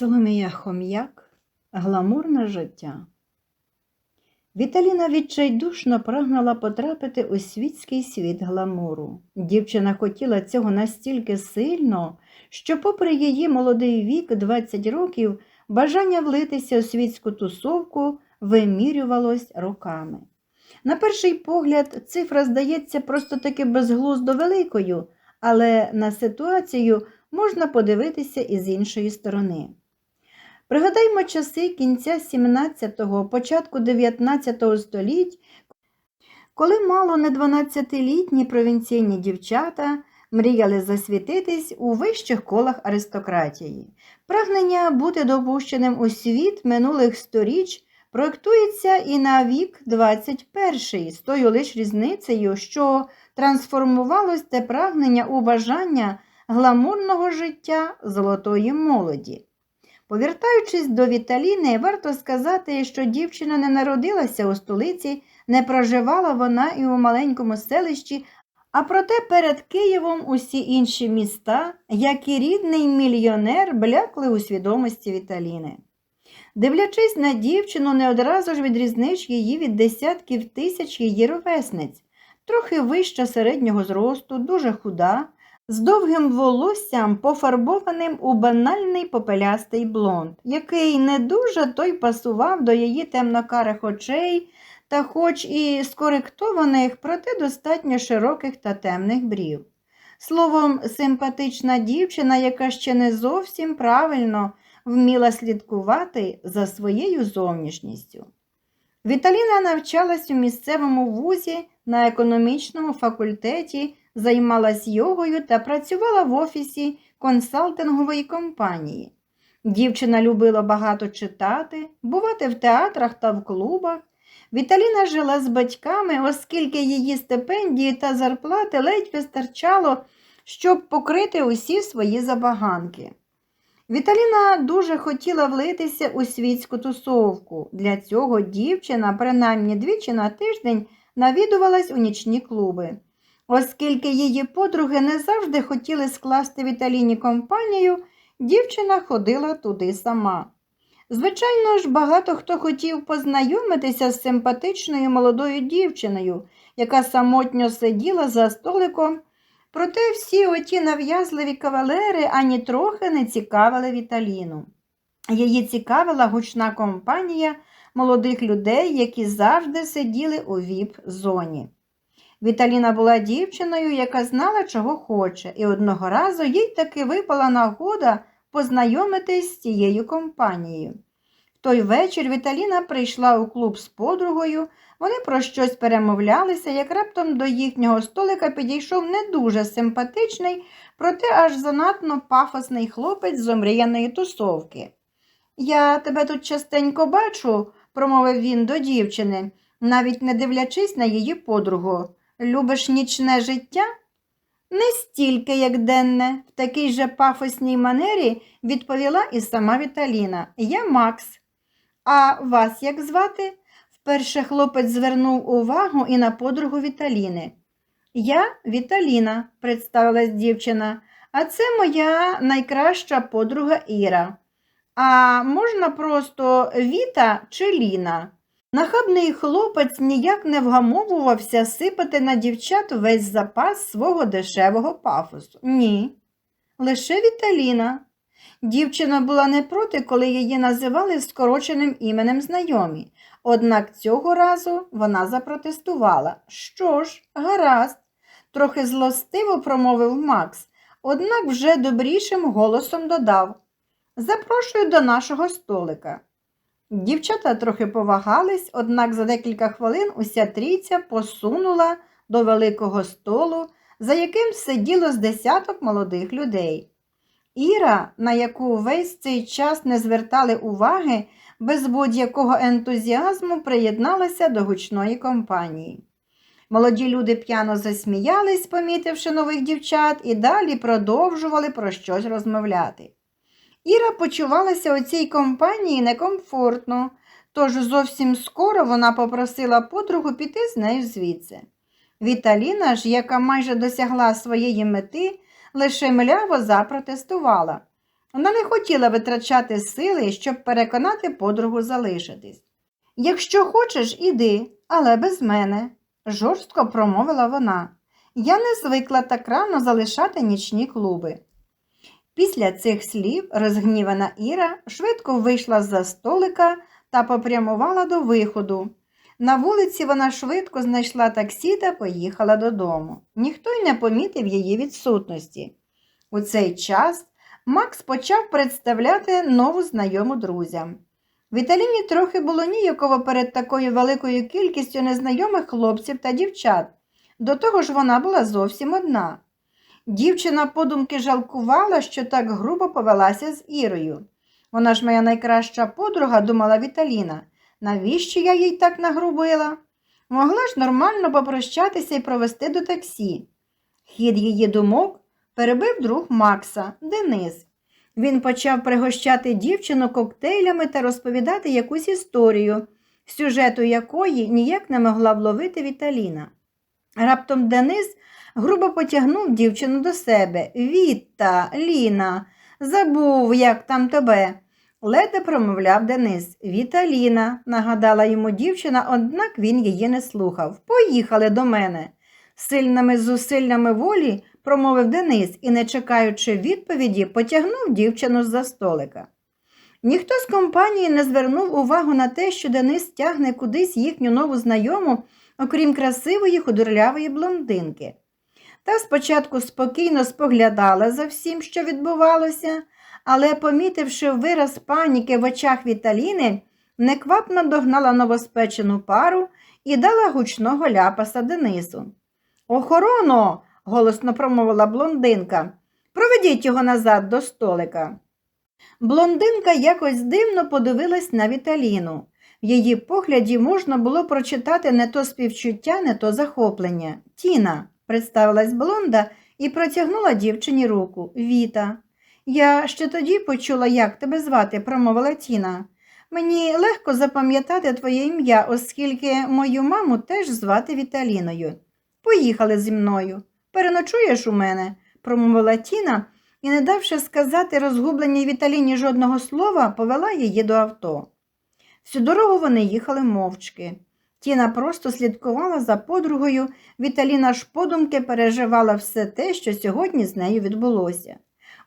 Соломія Хом'як Гламурне життя. Віталіна відчайдушно прагнула потрапити у світський світ гламуру. Дівчина хотіла цього настільки сильно, що, попри її молодий вік 20 років, бажання влитися у світську тусовку вимірювалось роками. На перший погляд, цифра здається просто таки безглуздо великою, але на ситуацію можна подивитися і з іншої сторони. Пригадаймо часи кінця 17-го, початку 19 століть, коли мало не 12-літні провінційні дівчата мріяли засвітитись у вищих колах аристократії. Прагнення бути допущеним у світ минулих сторіч проєктується і на вік 21 з тою лиш різницею, що трансформувалось те прагнення у бажання гламурного життя золотої молоді. Повертаючись до Віталіни, варто сказати, що дівчина не народилася у столиці, не проживала вона і у маленькому селищі, а проте перед Києвом усі інші міста, як і рідний мільйонер, блякли у свідомості Віталіни. Дивлячись на дівчину, не одразу ж відрізниш її від десятків тисяч її ровесниць, трохи вища середнього зросту, дуже худа, з довгим волоссям, пофарбованим у банальний попелястий блонд, який не дуже той пасував до її темнокарих очей та хоч і скоректованих, проте достатньо широких та темних брів. Словом, симпатична дівчина, яка ще не зовсім правильно вміла слідкувати за своєю зовнішністю. Віталіна навчалась у місцевому вузі на економічному факультеті займалась йогою та працювала в офісі консалтингової компанії. Дівчина любила багато читати, бувати в театрах та в клубах. Віталіна жила з батьками, оскільки її стипендії та зарплати ледь вистачало, щоб покрити усі свої забаганки. Віталіна дуже хотіла влитися у світську тусовку. Для цього дівчина, принаймні двічі на тиждень, навідувалась у нічні клуби. Оскільки її подруги не завжди хотіли скласти Віталіні компанію, дівчина ходила туди сама. Звичайно ж, багато хто хотів познайомитися з симпатичною молодою дівчиною, яка самотньо сиділа за столиком, проте всі оті нав'язливі кавалери ані трохи не цікавили Віталіну. Її цікавила гучна компанія молодих людей, які завжди сиділи у віп-зоні. Віталіна була дівчиною, яка знала, чого хоче, і одного разу їй таки випала нагода познайомитись з цією компанією. В той вечір Віталіна прийшла у клуб з подругою, вони про щось перемовлялися, як раптом до їхнього столика підійшов не дуже симпатичний, проте аж занадто пафосний хлопець з омріяної тусовки. Я тебе тут частенько бачу, промовив він до дівчини, навіть не дивлячись на її подругу. Любиш нічне життя? Не стільки, як денне, в такій же пафосній манері відповіла і сама Віталіна. Я Макс. А вас як звати? Вперше хлопець звернув увагу і на подругу Віталіни. Я Віталіна, представилась дівчина, а це моя найкраща подруга Іра. А можна просто Віта чи Ліна? Нахабний хлопець ніяк не вгамовувався сипати на дівчат весь запас свого дешевого пафосу. Ні, лише Віталіна. Дівчина була не проти, коли її називали скороченим іменем знайомі. Однак цього разу вона запротестувала. Що ж, гаразд, трохи злостиво промовив Макс, однак вже добрішим голосом додав Запрошую до нашого столика. Дівчата трохи повагались, однак за декілька хвилин уся трійця посунула до великого столу, за яким сиділо з десяток молодих людей. Іра, на яку весь цей час не звертали уваги, без будь-якого ентузіазму приєдналася до гучної компанії. Молоді люди п'яно засміялись, помітивши нових дівчат, і далі продовжували про щось розмовляти. Іра почувалася у цій компанії некомфортно, тож зовсім скоро вона попросила подругу піти з нею звідси. Віталіна ж, яка майже досягла своєї мети, лише мляво запротестувала. Вона не хотіла витрачати сили, щоб переконати подругу залишитись. Якщо хочеш, іди, але без мене, жорстко промовила вона. Я не звикла так рано залишати нічні клуби. Після цих слів розгнівана Іра швидко вийшла з-за столика та попрямувала до виходу. На вулиці вона швидко знайшла таксі та поїхала додому. Ніхто й не помітив її відсутності. У цей час Макс почав представляти нову знайому друзям. Віталіні трохи було ніяково перед такою великою кількістю незнайомих хлопців та дівчат. До того ж вона була зовсім одна. Дівчина подумки жалкувала, що так грубо повелася з Ірою. Вона ж моя найкраща подруга, думала Віталіна. Навіщо я їй так нагрубила? Могла ж нормально попрощатися і провести до таксі. Хід її думок перебив друг Макса, Денис. Він почав пригощати дівчину коктейлями та розповідати якусь історію, сюжету якої ніяк не могла вловити Віталіна. Раптом Денис грубо потягнув дівчину до себе. Віта, Ліна, забув, як там тебе. Ледве промовляв Денис. Віталіна, нагадала йому дівчина, однак він її не слухав. Поїхали до мене. Сильними зусиллями волі промовив Денис і, не чекаючи відповіді, потягнув дівчину з-за столика. Ніхто з компанії не звернув увагу на те, що Денис тягне кудись їхню нову знайому, окрім красивої худорлявої блондинки. Та спочатку спокійно споглядала за всім, що відбувалося, але, помітивши вираз паніки в очах Віталіни, неквапно догнала новоспечену пару і дала гучного ляпаса Денису. Охороно, голосно промовила блондинка. Проведіть його назад до столика. Блондинка якось дивно подивилась на Віталіну. В її погляді можна було прочитати не то співчуття, не то захоплення. Тіна, представилась блонда і протягнула дівчині руку. Віта. Я ще тоді почула, як тебе звати, промовила Тіна. Мені легко запам'ятати твоє ім'я, оскільки мою маму теж звати Віталіною. Поїхали зі мною. Переночуєш у мене, промовила Тіна і, не давши сказати розгубленій Віталіні жодного слова, повела її до авто. Всю дорогу вони їхали мовчки. Тіна просто слідкувала за подругою, Віталіна ж подумки переживала все те, що сьогодні з нею відбулося.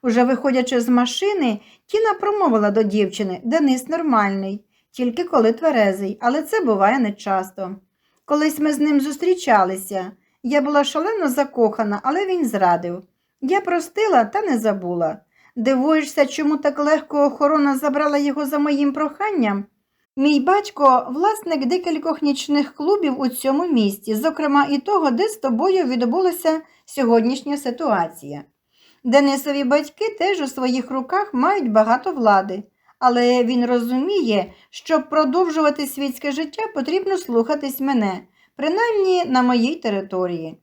Уже виходячи з машини, Тіна промовила до дівчини Денис нормальний, тільки коли тверезий, але це буває нечасто. Колись ми з ним зустрічалися. Я була шалено закохана, але він зрадив. Я простила та не забула. Дивуєшся, чому так легко охорона забрала його за моїм проханням? Мій батько власник декількох нічних клубів у цьому місті, зокрема і того, де з тобою відбулася сьогоднішня ситуація. Денисові батьки теж у своїх руках мають багато влади, але він розуміє, щоб продовжувати світське життя, потрібно слухатись мене, принаймні на моїй території.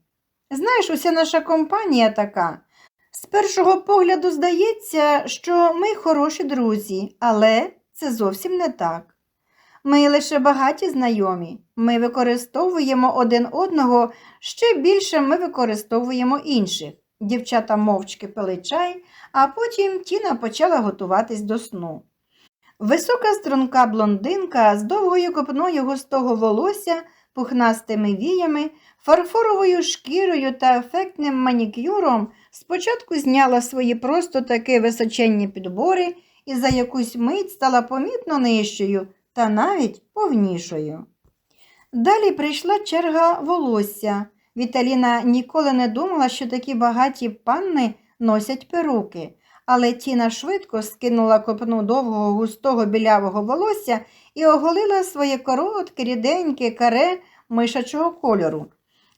Знаєш, уся наша компанія така. З першого погляду здається, що ми хороші друзі, але це зовсім не так. Ми лише багаті знайомі, ми використовуємо один одного, ще більше ми використовуємо інших. Дівчата мовчки пили чай, а потім Тіна почала готуватись до сну. Висока струнка блондинка з довгою копною густого волосся, пухнастими віями, фарфоровою шкірою та ефектним манікюром спочатку зняла свої просто таки височенні підбори і за якусь мить стала помітно нижчою та навіть повнішою. Далі прийшла черга волосся. Віталіна ніколи не думала, що такі багаті панни носять перуки, але Тіна швидко скинула копну довгого густого білявого волосся і оголила своє коротке, ріденьке каре мишачого кольору.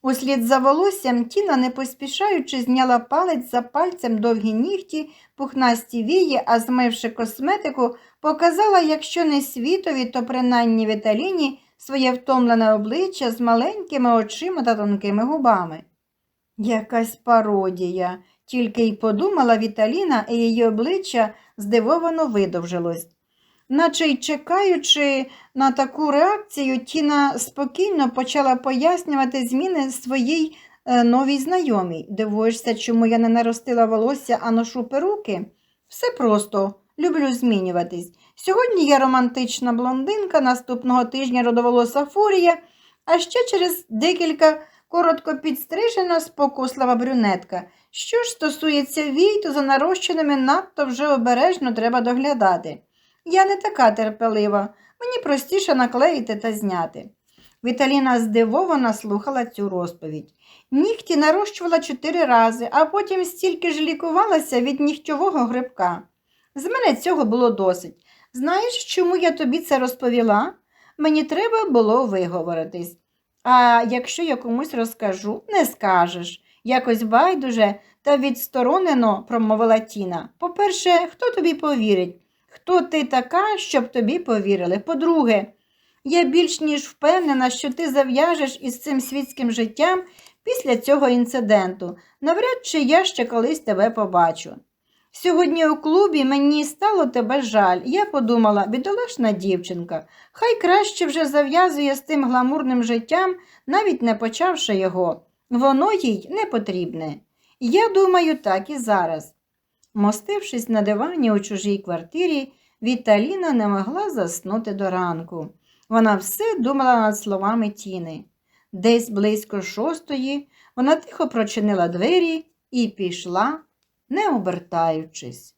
Услід за волоссям Тіна, не поспішаючи, зняла палець за пальцем довгі нігті, пухнасті вії, а змивши косметику, показала, якщо не світові, то принаймні Віталіні своє втомлене обличчя з маленькими очима та тонкими губами. Якась пародія, тільки й подумала Віталіна, і її обличчя здивовано видовжилось. Наче й чекаючи на таку реакцію, Тіна спокійно почала пояснювати зміни своїй е, новій знайомій. Дивуєшся, чому я не наростила волосся, а ношу перуки? Все просто, люблю змінюватись. Сьогодні я романтична блондинка, наступного тижня родоволоса фурія, а ще через декілька коротко підстрижена спокуслива брюнетка. Що ж стосується вій, то за нарощеними надто вже обережно треба доглядати. Я не така терпелива, мені простіше наклеїти та зняти. Віталіна здивовано слухала цю розповідь. Нігті нарощувала чотири рази, а потім стільки ж лікувалася від нігтьового грибка. З мене цього було досить. Знаєш, чому я тобі це розповіла? Мені треба було виговоритись. А якщо я комусь розкажу, не скажеш. Якось байдуже та відсторонено, промовила Тіна. По-перше, хто тобі повірить? Хто ти така, щоб тобі повірили? По-друге, я більш ніж впевнена, що ти зав'яжеш із цим світським життям після цього інциденту. Навряд чи я ще колись тебе побачу. Сьогодні у клубі мені стало тебе жаль. Я подумала, бідолашна дівчинка, хай краще вже зав'язує з тим гламурним життям, навіть не почавши його. Воно їй не потрібне. Я думаю, так і зараз. Мостившись на дивані у чужій квартирі, Віталіна не могла заснути до ранку. Вона все думала над словами Тіни. Десь близько шостої вона тихо прочинила двері і пішла, не обертаючись.